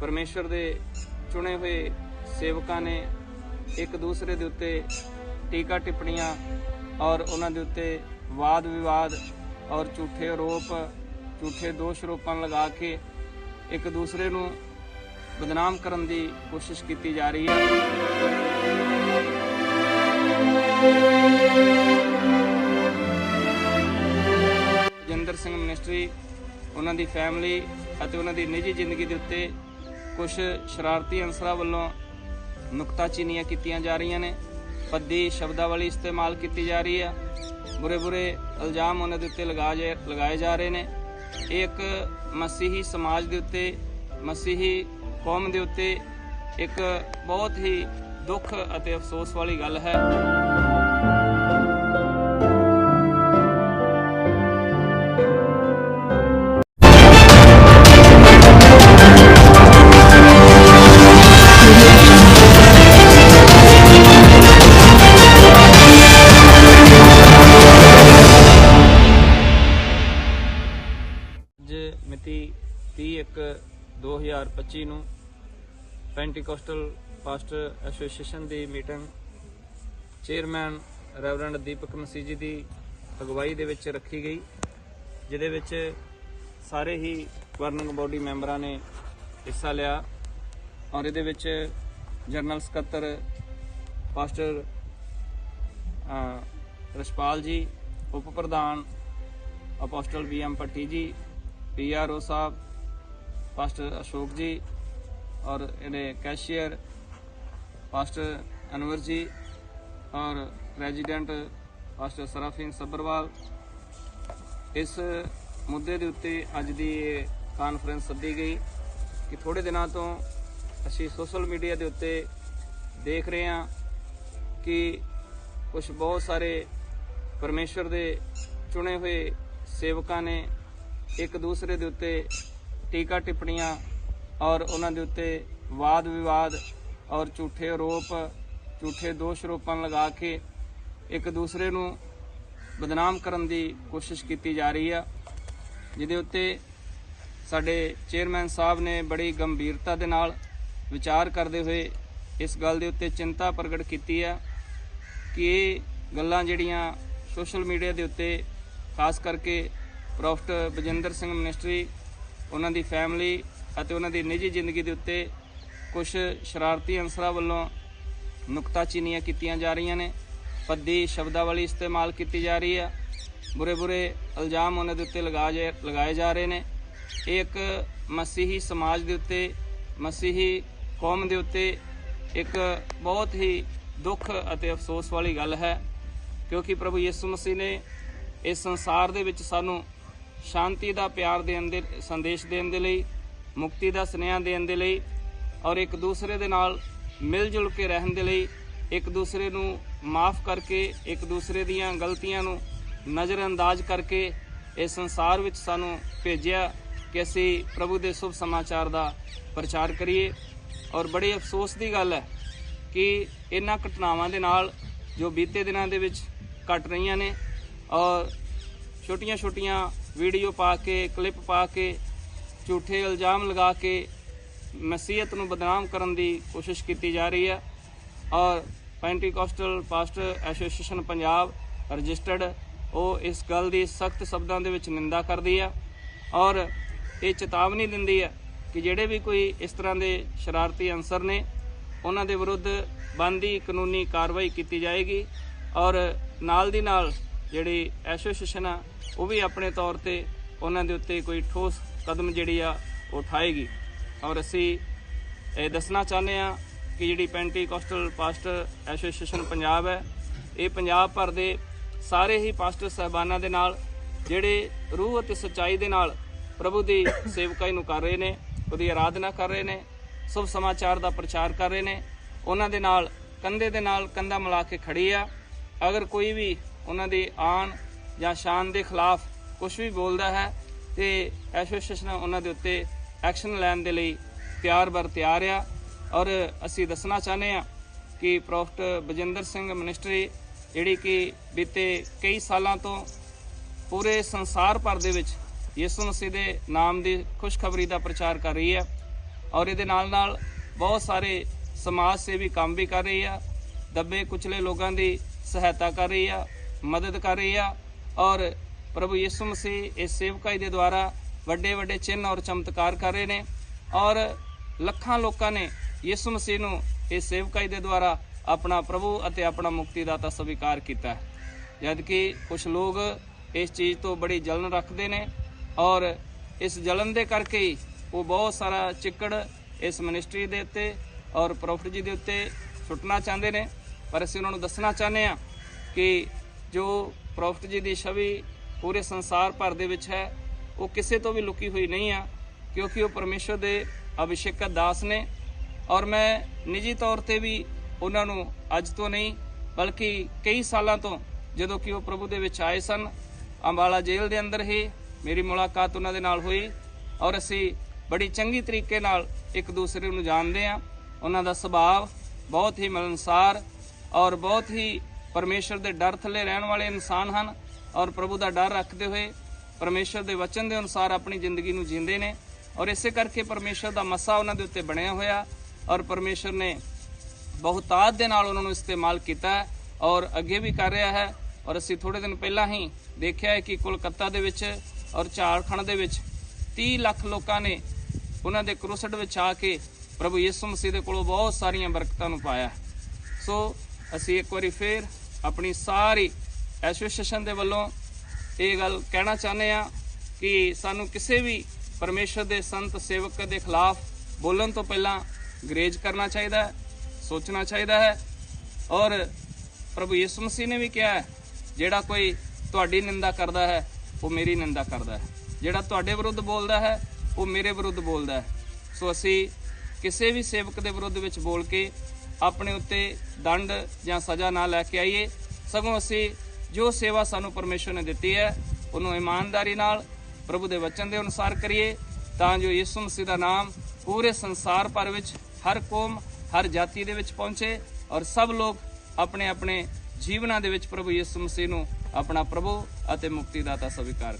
ਪਰਮੇਸ਼ਰ ਦੇ ਚੁਣੇ ਹੋਏ ਸੇਵਕਾਂ ਨੇ ਇੱਕ ਦੂਸਰੇ ਦੇ ਉੱਤੇ ਟੀਕਾ ਟਿੱਪਣੀਆਂ ਔਰ ਉਹਨਾਂ ਦੇ ਉੱਤੇ ਵਾਦ ਵਿਵਾਦ ਔਰ ਝੂਠੇ ਆਰੋਪ, ਝੂਠੇ ਦੋਸ਼ ਰੋਪਣ ਲਗਾ ਕੇ ਇੱਕ ਦੂਸਰੇ ਨੂੰ ਬਦਨਾਮ ਕਰਨ ਦੀ ਕੋਸ਼ਿਸ਼ ਕੀਤੀ ਜਾ ਰਹੀ ਹੈ। ਜਿੰਦਰ ਸਿੰਘ ਮਿਨਿਸਟਰੀ, ਉਹਨਾਂ ਦੀ ਫੈਮਿਲੀ ਅਤੇ ਉਹਨਾਂ ਦੀ ਨਿੱਜੀ ਜ਼ਿੰਦਗੀ ਦੇ ਉੱਤੇ ਕੁਝ ਸ਼ਰਾਰਤੀ ਅਨਸਰਾਂ ਵੱਲੋਂ ਨੁਕਤਾਚੀਨੀਆਂ ਕੀਤੀਆਂ ਜਾ ਰਹੀਆਂ ਨੇ। ਪੱਦੀ ਸ਼ਬਦਾਵਲੀ ਇਸਤੇਮਾਲ ਕੀਤੀ ਜਾ ਰਹੀ ਹੈ ਬੁਰੇ ਬੁਰੇ ਇਲਜ਼ਾਮ ਉਹਨਾਂ ਦੇ ਉੱਤੇ ਲਗਾਏ ਲਗਾਏ ਜਾ ਰਹੇ ਨੇ। ਇਹ ਇੱਕ ਮਸੀਹੀ ਸਮਾਜ ਦੇ ਉੱਤੇ, ਮਸੀਹੀ ਕੌਮ ਦੇ ਉੱਤੇ ਇੱਕ ਬਹੁਤ ਹੀ ਦੁੱਖ ਅਤੇ ਅਫਸੋਸ ਵਾਲੀ ਗੱਲ ਹੈ। 30/1/2025 ਨੂੰ ਪੈਂਟੀਕੋਸਟਲ ਪਾਸਟਰ ਐਸੋਸੀਏਸ਼ਨ ਦੀ meeting chairman reverend Deepak Masih ji ਦੀ ਅਗਵਾਈ ਦੇ ਵਿੱਚ ਰੱਖੀ ਗਈ ਜਿਹਦੇ ਵਿੱਚ ਸਾਰੇ ਹੀ ਗਵਰਨਿੰਗ ਬੋਡੀ ਮੈਂਬਰਾਂ ਨੇ ਹਿੱਸਾ ਲਿਆ ਔਰ ਇਹਦੇ ਵਿੱਚ ਜਨਰਲ ਸਕੱਤਰ ਪਾਸਟਰ ਅ, ਰਸ਼ਪਾਲ ਜੀ ਉਪ ਪ੍ਰਧਾਨ ਅਪੋਸਟਲ ਬੀਐਮ ਪੱਟੀ ਜੀ ਪੀਆਰਓ ਸਾਹਿਬ ਪਾਸਟਰ ਅਸ਼ੋਕ ਜੀ ਔਰ ਇਹਦੇ ਕੈਸ਼ੀਅਰ ਪਾਸਟਰ ਅਨਵਰ ਜੀ ਔਰ ਪ੍ਰੈਜ਼ੀਡੈਂਟ ਪਾਸਟਰ ਸਰਾਫੀਨ ਸੱਬਰਵਾਲ ਇਸ ਮੁੱਦੇ ਦੇ ਉੱਤੇ ਅੱਜ ਦੀ ਇਹ ਕਾਨਫਰੰਸ ਸੱਦੀ ਗਈ ਕਿ ਥੋੜੇ ਦਿਨਾਂ ਤੋਂ ਅਸੀਂ ਸੋਸ਼ਲ ਮੀਡੀਆ ਦੇ ਉੱਤੇ ਦੇਖ ਰਹੇ ਹਾਂ ਕਿ ਕੁਝ ਬਹੁਤ ਸਾਰੇ ਪਰਮੇਸ਼ਰ ਦੇ ਚੁਣੇ ਹੋਏ ਸੇਵਕਾਂ ਨੇ ਇੱਕ ਦੂਸਰੇ ਦੇ ਉੱਤੇ ਟੀਕਾ ਟਿੱਪਣੀਆਂ ਔਰ ਉਹਨਾਂ ਦੇ ਉੱਤੇ ਵਾਦ ਵਿਵਾਦ ਔਰ ਝੂਠੇ ਆਰੋਪ, ਝੂਠੇ ਦੋਸ਼ ਰੋਪਣ ਲਗਾ ਕੇ ਇੱਕ ਦੂਸਰੇ ਨੂੰ ਬਦਨਾਮ ਕਰਨ ਦੀ ਕੋਸ਼ਿਸ਼ ਕੀਤੀ ਜਾ ਰਹੀ ਆ, ਜਿਹਦੇ ਉੱਤੇ ਸਾਡੇ ਚੇਅਰਮੈਨ ਸਾਹਿਬ ਨੇ ਬੜੀ ਗੰਭੀਰਤਾ ਦੇ ਨਾਲ ਵਿਚਾਰ ਕਰਦੇ ਹੋਏ ਇਸ ਗੱਲ ਦੇ ਉੱਤੇ ਚਿੰਤਾ ਪ੍ਰਗਟ ਕੀਤੀ ਆ ਕਿ ਇਹ ਗੱਲਾਂ ਜਿਹੜੀਆਂ ਸੋਸ਼ਲ ਮੀਡੀਆ ਦੇ ਉੱਤੇ, ਖਾਸ ਕਰਕੇ ਪ੍ਰੋਫਟ ਬਜਿੰਦਰ ਸਿੰਘ ਮਿਨਿਸਟਰੀ ਉਹਨਾਂ ਦੀ ਫੈਮਿਲੀ ਅਤੇ ਉਹਨਾਂ ਦੀ ਨਿੱਜੀ ਜ਼ਿੰਦਗੀ ਦੇ ਉੱਤੇ ਕੁਝ ਸ਼ਰਾਰਤੀ ਅੰਸਰਾਂ ਵੱਲੋਂ ਨੁਕਤਾਚੀਨੀਆਂ ਕੀਤੀਆਂ ਜਾ ਰਹੀਆਂ ਨੇ। ਪੱਦੀ ਸ਼ਬਦਾਵਲੀ ਇਸਤੇਮਾਲ ਕੀਤੀ ਜਾ ਰਹੀ ਆ। ਬੁਰੇ ਬੁਰੇ ਇਲਜ਼ਾਮ ਉਹਨਾਂ ਦੇ ਉੱਤੇ ਲਗਾਏ ਲਗਾਏ ਜਾ ਰਹੇ ਨੇ। ਇਹ ਇੱਕ ਮਸੀਹੀ ਸਮਾਜ ਦੇ ਉੱਤੇ, ਮਸੀਹੀ ਕੌਮ ਦੇ ਉੱਤੇ ਇੱਕ ਬਹੁਤ ਹੀ ਦੁੱਖ ਅਤੇ ਅਫਸੋਸ ਵਾਲੀ ਗੱਲ ਹੈ। ਕਿਉਂਕਿ ਪ੍ਰਭੂ ਯਿਸੂ ਮਸੀਹ ਨੇ ਇਸ ਸੰਸਾਰ ਦੇ ਵਿੱਚ ਸਾਨੂੰ ਸ਼ਾਂਤੀ ਦਾ ਪਿਆਰ ਦੇਣ ਦੇ, ਸੰਦੇਸ਼ ਦੇਣ ਦੇ ਲਈ, ਮੁਕਤੀ ਦਾ ਸੁਨੇਹਾ ਦੇਣ ਦੇ ਲਈ ਔਰ ਇੱਕ ਦੂਸਰੇ ਦੇ ਨਾਲ ਮਿਲ ਜੁਲ ਕੇ ਰਹਿਣ ਦੇ ਲਈ ਇੱਕ ਦੂਸਰੇ ਨੂੰ ਮਾਫ ਕਰਕੇ, ਇੱਕ ਦੂਸਰੇ ਦੀਆਂ ਗਲਤੀਆਂ ਨੂੰ ਨਜ਼ਰਅੰਦਾਜ਼ ਕਰਕੇ ਇਸ ਸੰਸਾਰ ਵਿੱਚ ਸਾਨੂੰ ਭੇਜਿਆ ਕਿ ਅਸੀਂ ਪ੍ਰਭੂ ਦੇ ਸ਼ੁਭ ਸਮਾਚਾਰ ਦਾ ਪ੍ਰਚਾਰ ਕਰੀਏ। ਔਰ ਬੜੇ ਅਫਸੋਸ ਦੀ ਗੱਲ ਹੈ ਕਿ ਇਹਨਾਂ ਘਟਨਾਵਾਂ ਦੇ ਨਾਲ ਜੋ ਬੀਤੇ ਦਿਨਾਂ ਦੇ ਵਿੱਚ ਘਟ ਰਹੀਆਂ ਨੇ ਔਰ ਛੋਟੀਆਂ-ਛੋਟੀਆਂ ਵੀਡੀਓ ਪਾ ਕੇ ਕਲਿੱਪ ਪਾ ਕੇ, ਝੂਠੇ ਇਲਜ਼ਾਮ ਲਗਾ ਕੇ ਮਸੀਹਤ ਨੂੰ ਬਦਨਾਮ ਕਰਨ ਦੀ ਕੋਸ਼ਿਸ਼ ਕੀਤੀ ਜਾ ਰਹੀ ਹੈ। ਔਰ Pentecostal pastor association Punjab registered, ਉਹ ਇਸ ਗੱਲ ਦੀ ਸਖਤ ਸ਼ਬਦਾਂ ਦੇ ਵਿੱਚ ਨਿੰਦਾ ਕਰਦੀ ਹੈ ਔਰ ਇਹ ਚੇਤਾਵਨੀ ਦਿੰਦੀ ਹੈ ਕਿ ਜਿਹੜੇ ਵੀ ਕੋਈ ਇਸ ਤਰ੍ਹਾਂ ਦੇ ਸ਼ਰਾਰਤੀ ਅੰਸਰ ਨੇ, ਉਹਨਾਂ ਦੇ ਵਿਰੁੱਧ ਬੰਦੀ ਕਾਨੂੰਨੀ ਕਾਰਵਾਈ ਕੀਤੀ ਜਾਏਗੀ ਔਰ ਨਾਲ ਦੀ ਨਾਲ ਜਿਹੜੀ ਐਸੋਸੀਏਸ਼ਨ ਆ, ਉਹ ਵੀ ਆਪਣੇ ਤੌਰ ਤੇ ਉਹਨਾਂ ਦੇ ਉੱਤੇ ਕੋਈ ਠੋਸ ਕਦਮ ਜਿਹੜੀ ਆ, ਉਹ ਉਠਾਏਗੀ। ਔਰ ਅਸੀਂ ਇਹ ਦੱਸਣਾ ਚਾਹੁੰਦੇ ਆ ਕਿ ਜਿਹੜੀ ਪੈਂਟੀਕੋਸਟਲ ਪਾਸਟਰ ਐਸੋਸੀਏਸ਼ਨ ਪੰਜਾਬ ਹੈ, ਇਹ ਪੰਜਾਬ ਭਰ ਦੇ ਸਾਰੇ ਹੀ ਪਾਸਟਰ ਸਹਿਬਾਨਾਂ ਦੇ ਨਾਲ, ਜਿਹੜੇ ਰੂਹ ਅਤੇ ਸੱਚਾਈ ਦੇ ਨਾਲ ਪ੍ਰਭੂ ਦੀ ਸੇਵਕਾਈ ਨੂੰ ਕਰ ਰਹੇ ਨੇ, ਉਹਦੀ ਆਰਾਧਨਾ ਕਰ ਰਹੇ ਨੇ, ਸ਼ੁਭ ਸਮਾਚਾਰ ਦਾ ਪ੍ਰਚਾਰ ਕਰ ਰਹੇ ਨੇ, ਉਹਨਾਂ ਦੇ ਨਾਲ, ਕੰਧੇ ਦੇ ਨਾਲ ਕੰਧਾ ਮਿਲਾ ਕੇ ਖੜੀ ਆ। ਅਗਰ ਕੋਈ ਵੀ ਉਹਨਾਂ ਦੀ ਆਨ ਜਾਂ ਸ਼ਾਨ ਦੇ ਖਿਲਾਫ ਕੁਝ ਵੀ ਬੋਲਦਾ ਹੈ ਤੇ ਐਸੋਸੀਏਸ਼ਨ ਉਹਨਾਂ ਦੇ ਉੱਤੇ ਐਕਸ਼ਨ ਲੈਣ ਦੇ ਲਈ ਤਿਆਰ ਬਰ ਤਿਆਰ ਆ। ਔਰ ਅਸੀਂ ਦੱਸਣਾ ਚਾਹੁੰਦੇ ਆ ਕਿ ਪ੍ਰੋਫਟ ਬਜਿੰਦਰ ਸਿੰਘ ਮਿਨਿਸਟਰੀ ਜਿਹੜੀ ਕਿ ਬੀਤੇ ਕਈ ਸਾਲਾਂ ਤੋਂ ਪੂਰੇ ਸੰਸਾਰ ਭਰ ਦੇ ਵਿੱਚ ਯਿਸੂ ਮਸੀਹ ਦੇ ਨਾਮ ਦੀ ਖੁਸ਼ਖਬਰੀ ਦਾ ਪ੍ਰਚਾਰ ਕਰ ਰਹੀ ਹੈ ਔਰ ਇਹਦੇ ਨਾਲ ਨਾਲ ਬਹੁਤ ਸਾਰੇ ਸਮਾਜ ਸੇਵੀ ਕੰਮ ਵੀ ਕਰ ਰਹੀ ਆ, ਦੱਬੇ ਕੁਚਲੇ ਲੋਕਾਂ ਦੀ ਸਹਾਇਤਾ ਕਰ ਰਹੀ ਆ ਮਦਦ ਕਰ ਰਹੀ ਆ ਔਰ ਪ੍ਰਭੂ ਯਿਸੂ ਮਸੀਹ ਇਸ ਸੇਵਕਾਈ ਦੇ ਦੁਆਰਾ ਵੱਡੇ ਵੱਡੇ ਚਿੰਨ੍ਹ ਔਰ ਚਮਤਕਾਰ ਕਰ ਰਹੇ ਨੇ ਔਰ ਲੱਖਾਂ ਲੋਕਾਂ ਨੇ ਯਿਸੂ ਮਸੀਹ ਨੂੰ ਇਸ ਸੇਵਕਾਈ ਦੇ ਦੁਆਰਾ ਆਪਣਾ ਪ੍ਰਭੂ ਅਤੇ ਆਪਣਾ ਮੁਕਤੀਦਾਤਾ ਸਵੀਕਾਰ ਕੀਤਾ ਹੈ। ਜਦ ਕਿ ਕੁਝ ਲੋਕ ਇਸ ਚੀਜ਼ ਤੋਂ ਬੜੀ ਜਲਨ ਰੱਖਦੇ ਨੇ ਔਰ ਇਸ ਜਲਨ ਦੇ ਕਰਕੇ ਹੀ ਉਹ ਬਹੁਤ ਸਾਰਾ ਚਿੱਕੜ ਇਸ ਮਿਨਿਸਟਰੀ ਦੇ ਉੱਤੇ ਔਰ ਪ੍ਰੋਫਟ ਜੀ ਦੇ ਉੱਤੇ ਸੁੱਟਣਾ ਚਾਹੁੰਦੇ ਨੇ। ਪਰ ਅਸੀਂ ਉਹਨਾਂ ਨੂੰ ਦੱਸਣਾ ਚਾਹੁੰਦੇ ਆ ਕਿ ਜੋ ਪ੍ਰੋਫਿਟ ਜੀ ਦੀ ਛਵੀ ਪੂਰੇ ਸੰਸਾਰ ਭਰ ਦੇ ਵਿੱਚ ਹੈ, ਉਹ ਕਿਸੇ ਤੋਂ ਵੀ ਲੁਕੀ ਹੋਈ ਨਹੀਂ ਆ, ਕਿਉਂਕਿ ਉਹ ਪਰਮੇਸ਼ਰ ਦੇ ਅਭਿਸ਼ੇਕਤ ਦਾਸ ਨੇ। ਔਰ ਮੈਂ ਨਿੱਜੀ ਤੌਰ ਤੇ ਵੀ ਉਹਨਾਂ ਨੂੰ ਅੱਜ ਤੋਂ ਨਹੀਂ, ਬਲਕਿ ਕਈ ਸਾਲਾਂ ਤੋਂ ਜਦੋਂ ਕਿ ਉਹ ਪ੍ਰਭੂ ਦੇ ਵਿੱਚ ਆਏ ਸਨ, ਅੰਬਾਲਾ ਜੇਲ੍ਹ ਦੇ ਅੰਦਰ ਹੀ ਮੇਰੀ ਮੁਲਾਕਾਤ ਉਹਨਾਂ ਦੇ ਨਾਲ ਹੋਈ। ਔਰ ਅਸੀਂ ਬੜੀ ਚੰਗੀ ਤਰੀਕੇ ਨਾਲ ਇੱਕ ਦੂਸਰੇ ਨੂੰ ਜਾਣਦੇ ਹਾਂ। ਉਹਨਾਂ ਦਾ ਸੁਭਾਅ ਬਹੁਤ ਹੀ ਮਿਲਨਸਾਰ ਔਰ ਬਹੁਤ ਹੀ ਪਰਮੇਸ਼ਰ ਦੇ ਡਰ ਥੱਲੇ ਰਹਿਣ ਵਾਲੇ ਇਨਸਾਨ ਹਨ ਔਰ ਪ੍ਰਭੂ ਦਾ ਡਰ ਰੱਖਦੇ ਹੋਏ ਪਰਮੇਸ਼ਰ ਦੇ ਵਚਨ ਦੇ ਅਨੁਸਾਰ ਆਪਣੀ ਜ਼ਿੰਦਗੀ ਨੂੰ ਜੀਂਦੇ ਨੇ ਔਰ ਇਸੇ ਕਰਕੇ ਪਰਮੇਸ਼ਰ ਦਾ ਮਸਾ ਉਹਨਾਂ ਦੇ ਉੱਤੇ ਬਣਿਆ ਹੋਇਆ ਔਰ ਪਰਮੇਸ਼ਰ ਨੇ ਬਹੁਤਾਤ ਦੇ ਨਾਲ ਉਹਨਾਂ ਨੂੰ ਇਸਤੇਮਾਲ ਕੀਤਾ ਔਰ ਅੱਗੇ ਵੀ ਕਰ ਰਿਹਾ ਹੈ ਔਰ ਅਸੀਂ ਥੋੜੇ ਦਿਨ ਪਹਿਲਾਂ ਹੀ ਦੇਖਿਆ ਹੈ ਕਿ ਕੋਲਕਾਤਾ ਦੇ ਵਿੱਚ ਔਰ ਝਾਰਖੰਡ ਦੇ ਵਿੱਚ 30 ਲੱਖ ਲੋਕਾਂ ਨੇ ਉਹਨਾਂ ਦੇ ਕਰੂਸਡ ਵਿੱਚ ਆ ਕੇ ਪ੍ਰਭੂ ਯਿਸੂ ਮਸੀਹ ਦੇ ਕੋਲੋਂ ਬਹੁਤ ਸਾਰੀਆਂ ਬਰਕਤਾਂ ਨੂੰ ਪਾਇਆ ਸੋ ਅਸੀਂ ਇੱਕ ਵਾਰੀ ਫੇਰ ਆਪਣੀ ਸਾਰੀ ਐਸੋਸੀਏਸ਼ਨ ਦੇ ਵੱਲੋਂ ਇਹ ਗੱਲ ਕਹਿਣਾ ਚਾਹੁੰਦੇ ਆ ਕਿ ਸਾਨੂੰ ਕਿਸੇ ਵੀ ਪਰਮੇਸ਼ਰ ਦੇ ਸੰਤ ਸੇਵਕ ਦੇ ਖਿਲਾਫ ਬੋਲਣ ਤੋਂ ਪਹਿਲਾਂ ਗਰੇਜ ਕਰਨਾ ਚਾਹੀਦਾ ਹੈ, ਸੋਚਣਾ ਚਾਹੀਦਾ ਹੈ ਔਰ ਪ੍ਰਭੂ ਯਿਸੂ ਮਸੀਹ ਨੇ ਵੀ ਕਿਹਾ ਹੈ, ਜਿਹੜਾ ਕੋਈ ਤੁਹਾਡੀ ਨਿੰਦਾ ਕਰਦਾ ਹੈ, ਉਹ ਮੇਰੀ ਨਿੰਦਾ ਕਰਦਾ ਹੈ। ਜਿਹੜਾ ਤੁਹਾਡੇ ਵਿਰੁੱਧ ਬੋਲਦਾ ਹੈ, ਉਹ ਮੇਰੇ ਵਿਰੁੱਧ ਬੋਲਦਾ ਹੈ। ਸੋ ਅਸੀਂ ਕਿਸੇ ਵੀ ਸੇਵਕ ਦੇ ਵਿਰੁੱਧ ਵਿੱਚ ਬੋਲ ਕੇ ਆਪਣੇ ਉੱਤੇ ਦੰਡ ਜਾਂ ਸਜ਼ਾ ਨਾ ਲੈ ਕੇ ਆਈਏ। ਸਗੋਂ ਅਸੀਂ ਜੋ ਸੇਵਾ ਸਾਨੂੰ ਪਰਮੇਸ਼ਰ ਨੇ ਦਿੱਤੀ ਹੈ, ਉਹਨੂੰ ਇਮਾਨਦਾਰੀ ਨਾਲ, ਪ੍ਰਭੂ ਦੇ ਵਚਨ ਦੇ ਅਨੁਸਾਰ ਕਰੀਏ, ਤਾਂ ਜੋ ਯਿਸੂ ਮਸੀਹ ਦਾ ਨਾਮ ਪੂਰੇ ਸੰਸਾਰ ਭਰ ਵਿੱਚ ਹਰ ਕੌਮ, ਹਰ ਜਾਤੀ ਦੇ ਵਿੱਚ ਪਹੁੰਚੇ ਔਰ ਸਭ ਲੋਕ ਆਪਣੇ ਆਪਣੇ ਜੀਵਨਾਂ ਦੇ ਵਿੱਚ ਪ੍ਰਭੂ ਯਿਸੂ ਮਸੀਹ ਨੂੰ ਆਪਣਾ ਪ੍ਰਭੂ ਅਤੇ ਮੁਕਤੀਦਾਤਾ ਸਵੀਕਾਰ ਕਰਨ